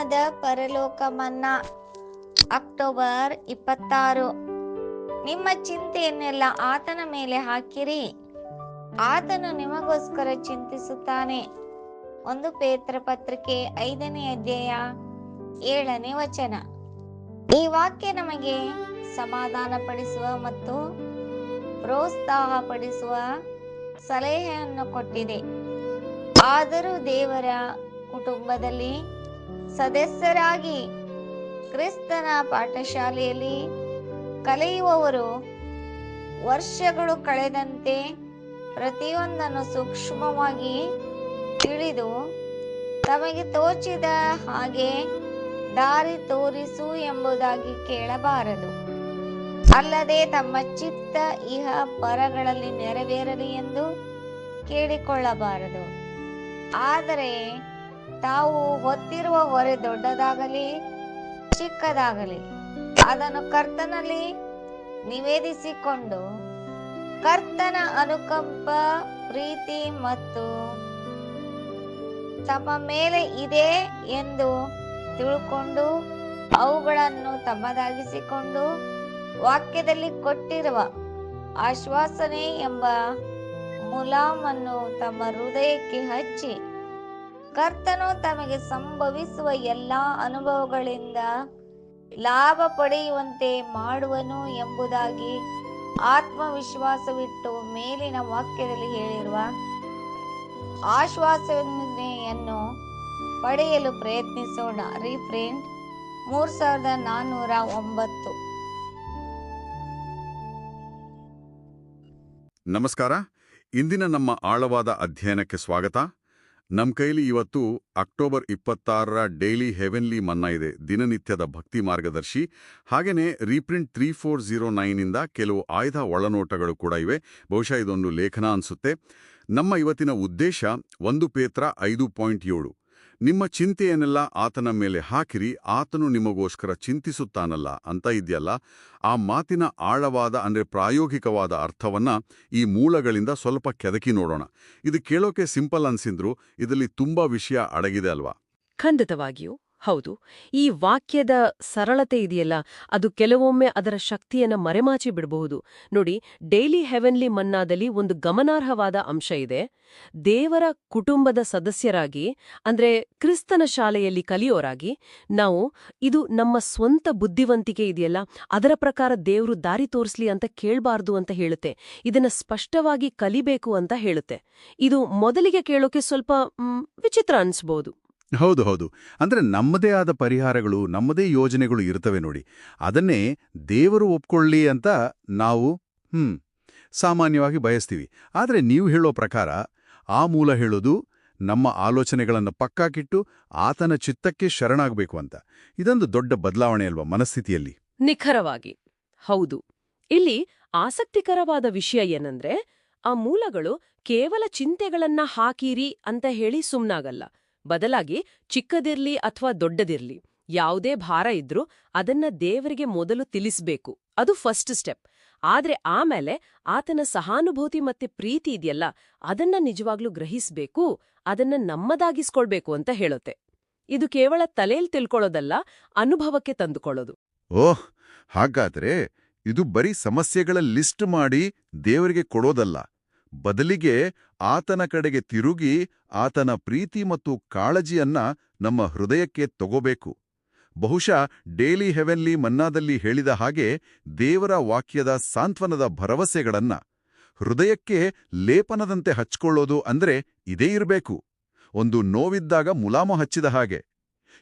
ಅನುದಿನದ ಪರಲೋಕ ಮನ್ನಾ ಅಕ್ಟೋಬರ್ ಇಪ್ಪತ್ತಾರು. ನಿಮ್ಮ ಚಿಂತೆಯನ್ನೆಲ್ಲ ಆತನ ಮೇಲೆ ಹಾಕಿರಿ. ಆತನು ನಿಮಗೋಸ್ಕರ ಚಿಂತಿಸುತ್ತಾನೆ. ಒಂದು ಪೇತ್ರ ಪತ್ರಿಕೆ ಐದನೇ ಅಧ್ಯಾಯ ಏಳನೇ ವಚನ. ಈ ವಾಕ್ಯ ನಮಗೆ ಸಮಾಧಾನ ಪಡಿಸುವ ಮತ್ತು ಪ್ರೋತ್ಸಾಹ ಪಡಿಸುವ ಸಲಹೆಯನ್ನು ಕೊಟ್ಟಿದೆ. ಆದರೂ ದೇವರ ಕುಟುಂಬದಲ್ಲಿ ಸದಸ್ಯರಾಗಿ ಕ್ರಿಸ್ತನ ಪಾಠಶಾಲೆಯಲ್ಲಿ ಕಲಿಯುವವರು ವರ್ಷಗಳು ಕಳೆದಂತೆ ಪ್ರತಿಯೊಂದನ್ನು ಸೂಕ್ಷ್ಮವಾಗಿ ತಿಳಿದು ತಮಗೆ ತೋಚಿದ ಹಾಗೆ ದಾರಿ ತೋರಿಸು ಎಂಬುದಾಗಿ ಕೇಳಬಾರದು. ಅಲ್ಲದೆ ತಮ್ಮ ಚಿತ್ತ ಇಹ ಪರಗಳಲ್ಲಿ ನೆರವೇರಲಿ ಎಂದು ಕೇಳಿಕೊಳ್ಳಬಾರದು. ಆದರೆ ತಾವು ಹೊತ್ತಿರುವ ಹೊರೆ ದೊಡ್ಡದಾಗಲಿ, ಚಿಕ್ಕದಾಗಲಿ, ಅದನ್ನು ಕರ್ತನಲ್ಲಿ ನಿವೇದಿಸಿಕೊಂಡು ಕರ್ತನ ಅನುಕಂಪ, ಪ್ರೀತಿ ಮತ್ತು ತಮ್ಮ ಮೇಲೆ ಇದೆ ಎಂದು ತಿಳ್ಕೊಂಡು ಅವುಗಳನ್ನು ತಮ್ಮದಾಗಿಸಿಕೊಂಡು ವಾಕ್ಯದಲ್ಲಿ ಕೊಟ್ಟಿರುವ ಆಶ್ವಾಸನೆ ಎಂಬ ಮುಲಾಮನ್ನು ತಮ್ಮ ಹೃದಯಕ್ಕೆ ಹಚ್ಚಿ ಕರ್ತನು ತಮಗೆ ಸಂಭವಿಸುವ ಎಲ್ಲಾ ಅನುಭವಗಳಿಂದ ಲಾಭ ಪಡೆಯುವಂತೆ ಮಾಡುವನು ಎಂಬುದಾಗಿ ಆತ್ಮವಿಶ್ವಾಸವಿಟ್ಟು ಮೇಲಿನ ವಾಕ್ಯದಲ್ಲಿ ಹೇಳಿರುವ ಆಶ್ವಾಸನೆಯನ್ನು ಪಡೆಯಲು ಪ್ರಯತ್ನಿಸೋಣ. ರೀಪ್ರಿಂಟ್ ಮೂರ್ ಸಾವಿರದ ನಾನ್ನೂರ ಒಂಬತ್ತು. ನಮಸ್ಕಾರ. ಇಂದಿನ ನಮ್ಮ ಆಳವಾದ ಅಧ್ಯಯನಕ್ಕೆ ಸ್ವಾಗತ. ನಮ್ಮ ಕೈಲಿ ಇವತ್ತು ಅಕ್ಟೋಬರ್ ಇಪ್ಪತ್ತಾರರ ಡೈಲಿ ಹೆವೆನ್ಲಿ ಮನ್ನಾ ಇದೆ, ದಿನನಿತ್ಯದ ಭಕ್ತಿ ಮಾರ್ಗದರ್ಶಿ. ಹಾಗೆಯೇ ರೀಪ್ರಿಂಟ್ ತ್ರೀ ಫೋರ್ ಜೀರೋ ನೈನಿಂದ ಕೆಲವು ಆಯ್ದ ಒಳನೋಟಗಳು ಕೂಡ ಇವೆ. ಬಹುಶಃ ಇದೊಂದು ಲೇಖನ ಅನ್ಸುತ್ತೆ. ನಮ್ಮ ಇವತ್ತಿನ ಉದ್ದೇಶ ಒಂದು ಪೇತ್ರ ಐದು ಪಾಯಿಂಟ್ ಏಳು. ನಿಮ್ಮ ಚಿಂತೆಯನ್ನೆಲ್ಲ ಆತನ ಮೇಲೆ ಹಾಕಿರಿ, ಆತನು ನಿಮಗೋಸ್ಕರ ಚಿಂತಿಸುತ್ತಾನಲ್ಲ ಅಂತ ಇದೆಯಲ್ಲ? ಆ ಮಾತಿನ ಆಳವಾದ ಅಂದ್ರೆ ಪ್ರಾಯೋಗಿಕವಾದ ಅರ್ಥವನ್ನ ಈ ಮೂಲಗಳಿಂದ ಸ್ವಲ್ಪ ಕೆದಕಿ ನೋಡೋಣ. ಇದು ಕೇಳೋಕೆ ಸಿಂಪಲ್ ಅನ್ಸಿದ್ರು, ಇದರಲ್ಲಿ ತುಂಬಾ ವಿಷಯ ಅಡಗಿದೆ ಅಲ್ವಾ? ಖಂಡಿತವಾಗಿಯೂ. ಹೌದು, ಈ ವಾಕ್ಯದ ಸರಳತೆ ಇದೆಯಲ್ಲ, ಅದು ಕೆಲವೊಮ್ಮೆ ಅದರ ಶಕ್ತಿಯನ್ನ ಮರೆಮಾಚಿ ಬಿಡಬಹುದು. ನೋಡಿ, ಡೈಲಿ ಹೆವೆನ್ಲಿ ಮನ್ನಾದಲ್ಲಿ ಒಂದು ಗಮನಾರ್ಹವಾದ ಅಂಶ ಇದೆ. ದೇವರ ಕುಟುಂಬದ ಸದಸ್ಯರಾಗಿ, ಅಂದ್ರೆ ಕ್ರಿಸ್ತನ ಶಾಲೆಯಲ್ಲಿ ಕಲಿಯೋರಾಗಿ, ನಾವು ಇದು ನಮ್ಮ ಸ್ವಂತ ಬುದ್ಧಿವಂತಿಕೆ ಇದೆಯಲ್ಲ, ಅದರ ಪ್ರಕಾರ ದೇವರು ದಾರಿ ತೋರಿಸ್ಲಿ ಅಂತ ಕೇಳಬಾರ್ದು ಅಂತ ಹೇಳುತ್ತೆ. ಇದನ್ನ ಸ್ಪಷ್ಟವಾಗಿ ಕಲಿಬೇಕು ಅಂತ ಹೇಳುತ್ತೆ. ಇದು ಮೊದಲಿಗೆ ಕೇಳೋಕೆ ಸ್ವಲ್ಪ ವಿಚಿತ್ರ ಅನ್ಸ್ಬೋದು. ಹೌದು ಹೌದು. ಅಂದ್ರೆ ನಮ್ಮದೇ ಆದ ಪರಿಹಾರಗಳು, ನಮ್ಮದೇ ಯೋಜನೆಗಳು ಇರ್ತವೆ ನೋಡಿ. ಅದನ್ನೇ ದೇವರು ಒಪ್ಕೊಳ್ಳಿ ಅಂತ ನಾವು, ಹ್ಮ್, ಸಾಮಾನ್ಯವಾಗಿ ಬಯಸ್ತೀವಿ. ಆದರೆ ನೀವು ಹೇಳೋ ಪ್ರಕಾರ ಆ ಮೂಲ ಹೇಳೋದು ನಮ್ಮ ಆಲೋಚನೆಗಳನ್ನು ಪಕ್ಕಾಕಿಟ್ಟು ಆತನ ಚಿತ್ತಕ್ಕೆ ಶರಣಾಗಬೇಕು ಅಂತ. ಇದೊಂದು ದೊಡ್ಡ ಬದಲಾವಣೆ ಅಲ್ವಾ ಮನಸ್ಥಿತಿಯಲ್ಲಿ? ನಿಖರವಾಗಿ. ಹೌದು. ಇಲ್ಲಿ ಆಸಕ್ತಿಕರವಾದ ವಿಷಯ ಏನಂದ್ರೆ, ಆ ಮೂಲಗಳು ಕೇವಲ ಚಿಂತೆಗಳನ್ನ ಹಾಕೀರಿ ಅಂತ ಹೇಳಿ ಸುಮ್ನಾಗಲ್ಲ. ಬದಲಾಗಿ ಚಿಕ್ಕದಿರ್ಲಿ ಅಥವಾ ದೊಡ್ಡದಿರ್ಲಿ, ಯಾವುದೇ ಭಾರ ಇದ್ರೂ ಅದನ್ನ ದೇವರಿಗೆ ಮೊದಲು ತಿಳಿಸ್ಬೇಕು. ಅದು ಫಸ್ಟ್ ಸ್ಟೆಪ್ ಆದ್ರೆ ಆಮೇಲೆ ಆತನ ಸಹಾನುಭೂತಿ ಮತ್ತೆ ಪ್ರೀತಿ ಇದೆಯಲ್ಲ, ಅದನ್ನ ನಿಜವಾಗ್ಲೂ ಗ್ರಹಿಸ್ಬೇಕು, ಅದನ್ನ ನಮ್ಮದಾಗಿಸ್ಕೊಳ್ಬೇಕು ಅಂತ ಹೇಳುತ್ತೆ ಇದು ಕೇವಲ ತಲೆಯಲ್ಲಿ ತಿಳ್ಕೊಳ್ಳೋದಲ್ಲ, ಅನುಭವಕ್ಕೆ ತಂದುಕೊಳ್ಳೋದು. ಓಹ್! ಹಾಗಾದ್ರೆ ಇದು ಬರೀ ಸಮಸ್ಯೆಗಳ ಲಿಸ್ಟ್ ಮಾಡಿ ದೇವರಿಗೆ ಕೊಡೋದಲ್ಲ. ಬದಲಿಗೆ ಆತನ ಕಡೆಗೆ ತಿರುಗಿ ಆತನ ಪ್ರೀತಿ ಮತ್ತು ಕಾಳಜಿಯನ್ನ ನಮ್ಮ ಹೃದಯಕ್ಕೆ ತಗೋಬೇಕು. ಬಹುಶಃ ಡೇಲಿ ಹೆವೆನ್ಲಿ ಮನ್ನಾದಲ್ಲಿ ಹೇಳಿದ ಹಾಗೆ ದೇವರ ವಾಕ್ಯದ ಸಾಂತ್ವನದ ಭರವಸೆಗಳನ್ನ, ಹೃದಯಕ್ಕೆ ಲೇಪನದಂತೆ ಹಚ್ಕೊಳ್ಳೋದು ಅಂದ್ರೆ ಇದೇ ಇರಬೇಕು. ಒಂದು ನೋವಿದ್ದಾಗ ಮುಲಾಮು ಹಚ್ಚಿದ ಹಾಗೆ.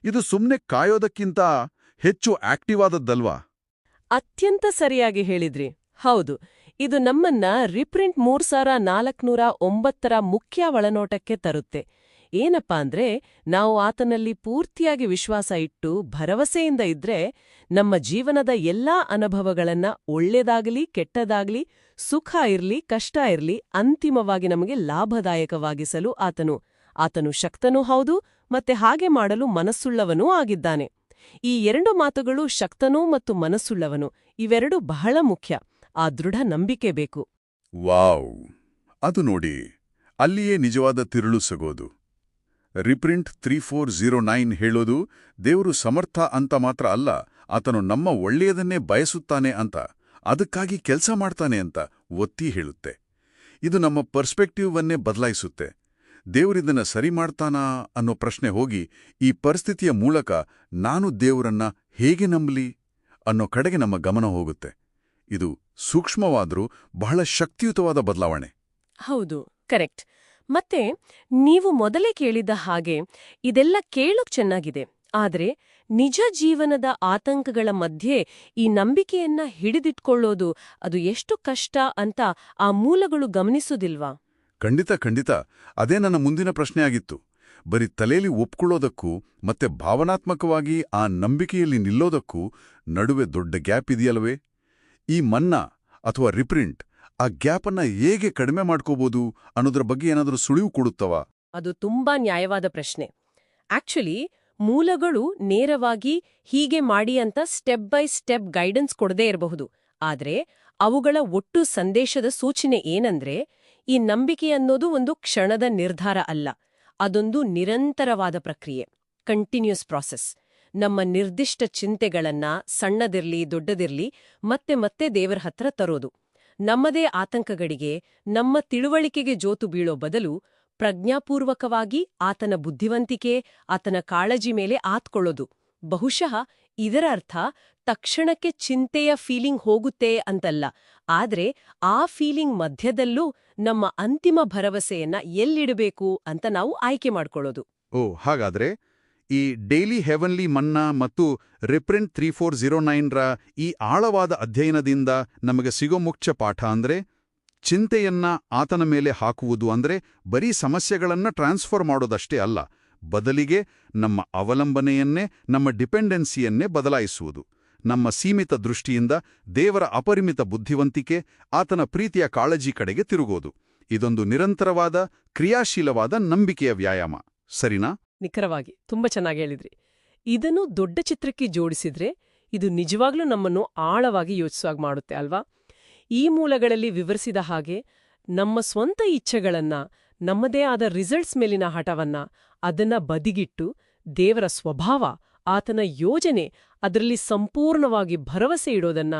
ಇದು ಸುಮ್ನೆ ಕಾಯೋದಕ್ಕಿಂತ ಹೆಚ್ಚು ಆಕ್ಟಿವ್ ಆದದ್ದಲ್ವಾ? ಅತ್ಯಂತ ಸರಿಯಾಗಿ ಹೇಳಿದ್ರಿ. ಹೌದು. ಇದು ನಮ್ಮನ್ನ ರಿಪ್ರಿಂಟ್ ಮೂರ್ ಸಾವಿರ ನಾಲ್ಕುನೂರ ಒಂಬತ್ತರ ಮುಖ್ಯ ಒಳನೋಟಕ್ಕೆ ತರುತ್ತೆ. ಏನಪ್ಪಾ ಅಂದ್ರೆ, ನಾವು ಆತನಲ್ಲಿ ಪೂರ್ತಿಯಾಗಿ ವಿಶ್ವಾಸ ಇಟ್ಟು ಭರವಸೆಯಿಂದ ಇದ್ರೆ ನಮ್ಮ ಜೀವನದ ಎಲ್ಲಾ ಅನುಭವಗಳನ್ನ ಒಳ್ಳೆದಾಗಲಿ, ಕೆಟ್ಟದಾಗ್ಲಿ, ಸುಖ ಇರ್ಲಿ, ಕಷ್ಟ ಇರ್ಲಿ ಅಂತಿಮವಾಗಿ ನಮಗೆ ಲಾಭದಾಯಕವಾಗಿಸಲು ಆತನು ಆತನು ಶಕ್ತನೂ ಹೌದು ಮತ್ತೆ ಹಾಗೆ ಮಾಡಲು ಮನಸ್ಸುಳ್ಳವನೂ ಆಗಿದ್ದಾನೆ. ಈ ಎರಡು ಮಾತುಗಳು ಶಕ್ತನೂ ಮತ್ತು ಮನಸ್ಸುಳ್ಳವನು, ಇವೆರಡು ಬಹಳ ಮುಖ್ಯ. ಆ ದೃಢ ನಂಬಿಕೆ ಬೇಕು. ವಾವ್. ಅದು ನೋಡಿ, ಅಲ್ಲಿಯೇ ನಿಜವಾದ ತಿರುಳು ಸಗೋದು. Reprint three four zero nine ಹೇಳೋದು ದೇವರು ಸಮರ್ಥ ಅಂತ ಮಾತ್ರ ಅಲ್ಲ, ಆತನು ನಮ್ಮ ಒಳ್ಳೆಯದನ್ನೇ ಬಯಸುತ್ತಾನೆ ಅಂತ, ಅದಕ್ಕಾಗಿ ಕೆಲಸ ಮಾಡ್ತಾನೆ ಅಂತ ಒತ್ತಿ ಹೇಳುತ್ತೆ. ಇದು ನಮ್ಮ ಪರ್ಸ್ಪೆಕ್ಟಿವ್ವನ್ನೇ ಬದಲಾಯಿಸುತ್ತೆ. ದೇವರಿದನ್ನು ಸರಿ ಮಾಡ್ತಾನಾ ಅನ್ನೋ ಪ್ರಶ್ನೆ ಹೋಗಿ, ಈ ಪರಿಸ್ಥಿತಿಯ ಮೂಲಕ ನಾನು ದೇವರನ್ನ ಹೇಗೆ ನಂಬಲಿ ಅನ್ನೋ ಕಡೆಗೆ ನಮ್ಮ ಗಮನ ಹೋಗುತ್ತೆ. ಇದು ಸೂಕ್ಷ್ಮವಾದರೂ ಬಹಳ ಶಕ್ತಿಯುತವಾದ ಬದಲಾವಣೆ. ಹೌದು ಕರೆಕ್ಟ್. ಮತ್ತೆ ನೀವು ಮೊದಲೇ ಕೇಳಿದ ಹಾಗೆ ಇದೆಲ್ಲ ಕೇಳೋಕ್ ಚೆನ್ನಾಗಿದೆ. ಆದರೆ ನಿಜ ಜೀವನದ ಆತಂಕಗಳ ಮಧ್ಯೆ ಈ ನಂಬಿಕೆಯನ್ನ ಹಿಡಿದಿಟ್ಕೊಳ್ಳೋದು ಅದು ಎಷ್ಟು ಕಷ್ಟ ಅಂತ ಆ ಮೂಲಗಳು ಗಮನಿಸೋದಿಲ್ವಾ? ಖಂಡಿತ ಖಂಡಿತ. ಅದೇ ನನ್ನ ಮುಂದಿನ ಪ್ರಶ್ನೆಯಾಗಿತ್ತು ಬರೀ ತಲೆಯಲ್ಲಿ ಒಪ್ಕೊಳ್ಳೋದಕ್ಕೂ ಮತ್ತೆ ಭಾವನಾತ್ಮಕವಾಗಿ ಆ ನಂಬಿಕೆಯಲ್ಲಿ ನಿಲ್ಲೋದಕ್ಕೂ ನಡುವೆ ದೊಡ್ಡ ಗ್ಯಾಪ್ ಇದೆಯಲ್ವೇ? ಈ ಮನ್ನಾ ಅಥವಾ ರಿಪ್ರಿಂಟ್ ಆ ಗ್ಯಾಪನ್ನ ಹೇಗೆ ಕಡಿಮೆ ಮಾಡ್ಕೋಬಹುದು ಅನ್ನೋದ್ರ ಬಗ್ಗೆ ಏನಾದರೂ ಸುಳಿವು ಕೊಡುತ್ತವ? ಅದು ತುಂಬಾ ನ್ಯಾಯವಾದ ಪ್ರಶ್ನೆ. ಆಕ್ಚುಲಿ ಮೂಲಗಳು ನೇರವಾಗಿ ಹೀಗೆ ಮಾಡಿ ಅಂತ ಸ್ಟೆಪ್ ಬೈ ಸ್ಟೆಪ್ ಗೈಡೆನ್ಸ್ ಕೊಡದೇ ಇರಬಹುದು. ಆದರೆ ಅವುಗಳ ಒಟ್ಟು ಸಂದೇಶದ ಸೂಚನೆ ಏನಂದ್ರೆ ಈ ನಂಬಿಕೆ ಅನ್ನೋದು ಒಂದು ಕ್ಷಣದ ನಿರ್ಧಾರ ಅಲ್ಲ. ಅದೊಂದು ನಿರಂತರವಾದ ಪ್ರಕ್ರಿಯೆ ಕಂಟಿನ್ಯೂಸ್ ಪ್ರಾಸೆಸ್ ನಮ್ಮ ನಿರ್ದಿಷ್ಟ ಚಿಂತೆಗಳನ್ನ ಸಣ್ಣದಿರ್ಲಿ, ದೊಡ್ಡದಿರ್ಲಿ ಮತ್ತೆ ಮತ್ತೆ ದೇವರ ಹತ್ರ ತರೋದು. ನಮ್ಮದೇ ಆತಂಕಗಳಿಗೆ, ನಮ್ಮ ತಿಳುವಳಿಕೆಗೆ ಜೋತು ಬೀಳೋ ಬದಲು ಪ್ರಜ್ಞಾಪೂರ್ವಕವಾಗಿ ಆತನ ಬುದ್ಧಿವಂತಿಕೆ, ಆತನ ಕಾಳಜಿ ಮೇಲೆ ಆತ್ಕೊಳ್ಳೋದು. ಬಹುಶಃ ಇದರ ಅರ್ಥ ತಕ್ಷಣಕ್ಕೆ ಚಿಂತೆಯ ಫೀಲಿಂಗ್ ಹೋಗುತ್ತೆ ಅಂತಲ್ಲ. ಆದ್ರೆ ಆ ಫೀಲಿಂಗ್ ಮಧ್ಯದಲ್ಲೂ ನಮ್ಮ ಅಂತಿಮ ಭರವಸೆಯನ್ನ ಎಲ್ಲಿಡಬೇಕು ಅಂತ ನಾವು ಆಯ್ಕೆ ಮಾಡ್ಕೊಳ್ಳೋದು. ಓ, ಹಾಗಾದ್ರೆ ಈ ಡೈಲಿ ಹೆವನ್ಲಿ ಮನ್ನಾ ಮತ್ತು ರಿಪ್ರಿಂಟ್ ತ್ರೀ ಫೋರ್ ಝೀರೋ ನೈನ್ರ ಈ ಆಳವಾದ ಅಧ್ಯಯನದಿಂದ ನಮಗೆ ಸಿಗೋ ಮುಖ್ಯ ಪಾಠ ಅಂದ್ರೆ ಚಿಂತೆಯನ್ನ ಆತನ ಮೇಲೆ ಹಾಕುವುದು ಅಂದ್ರೆ ಬರೀ ಸಮಸ್ಯೆಗಳನ್ನು ಟ್ರಾನ್ಸ್ಫರ್ ಮಾಡೋದಷ್ಟೇ ಅಲ್ಲ, ಬದಲಿಗೆ ನಮ್ಮ ಅವಲಂಬನೆಯನ್ನೇ, ನಮ್ಮ ಡಿಪೆಂಡೆನ್ಸಿಯನ್ನೇ ಬದಲಾಯಿಸುವುದು. ನಮ್ಮ ಸೀಮಿತ ದೃಷ್ಟಿಯಿಂದ ದೇವರ ಅಪರಿಮಿತ ಬುದ್ಧಿವಂತಿಕೆ ಆತನ ಪ್ರೀತಿಯ ಕಾಳಜಿ ಕಡೆಗೆ ತಿರುಗೋದು. ಇದೊಂದು ನಿರಂತರವಾದ, ಕ್ರಿಯಾಶೀಲವಾದ ನಂಬಿಕೆಯ ವ್ಯಾಯಾಮ. ಸರಿನಾ? ನಿಖರವಾಗಿ, ತುಂಬಾ ಚೆನ್ನಾಗಿ ಹೇಳಿದ್ರಿ. ಇದನ್ನು ದೊಡ್ಡ ಚಿತ್ರಕ್ಕೆ ಜೋಡಿಸಿದ್ರೆ ಇದು ನಿಜವಾಗ್ಲೂ ನಮ್ಮನ್ನು ಆಳವಾಗಿ ಯೋಚಿಸುವಾಗ ಮಾಡುತ್ತೆ ಅಲ್ವಾ? ಈ ಮೂಲಗಳಲ್ಲಿ ವಿವರಿಸಿದ ಹಾಗೆ ನಮ್ಮ ಸ್ವಂತ ಇಚ್ಛೆಗಳನ್ನ, ನಮ್ಮದೇ ಆದ ರಿಸಲ್ಟ್ಸ್ ಮೇಲಿನ ಹಠವನ್ನ, ಅದನ್ನ ಬದಿಗಿಟ್ಟು ದೇವರ ಸ್ವಭಾವ, ಆತನ ಯೋಜನೆ, ಅದರಲ್ಲಿ ಸಂಪೂರ್ಣವಾಗಿ ಭರವಸೆ ಇಡೋದನ್ನ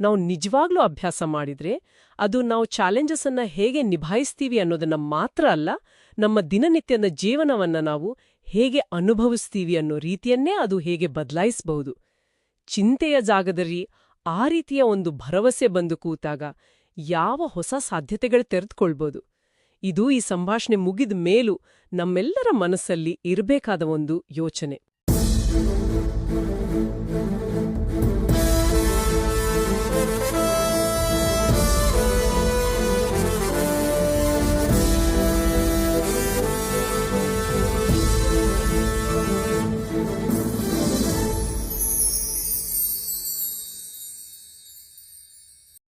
ನಾವು ನಿಜವಾಗ್ಲೂ ಅಭ್ಯಾಸ ಮಾಡಿದ್ರೆ ಅದು ನಾವು ಚಾಲೆಂಜಸ್ ಅನ್ನ ಹೇಗೆ ನಿಭಾಯಿಸ್ತೀವಿ ಅನ್ನೋದನ್ನ ಮಾತ್ರ ಅಲ್ಲ, ನಮ್ಮ ದಿನನಿತ್ಯದ ಜೀವನವನ್ನ ನಾವು ಹೇಗೆ ಅನುಭವಿಸ್ತೀವಿ ಅನ್ನೋ ರೀತಿಯನ್ನೇ ಅದು ಹೇಗೆ ಬದಲಾಯಿಸಬಹುದು. ಚಿಂತೆಯ ಜಾಗದಲ್ಲಿ ಆ ರೀತಿಯ ಒಂದು ಭರವಸೆ ಬಂದು ಕೂತಾಗ ಯಾವ ಹೊಸ ಸಾಧ್ಯತೆಗಳು ತೆರೆದುಕೊಳ್ಬೋದು ಇದು ಈ ಸಂಭಾಷಣೆ ಮುಗಿದ ಮೇಲೂ ನಮ್ಮೆಲ್ಲರ ಮನಸ್ಸಲ್ಲಿ ಇರಬೇಕಾದ ಒಂದು ಯೋಚನೆ.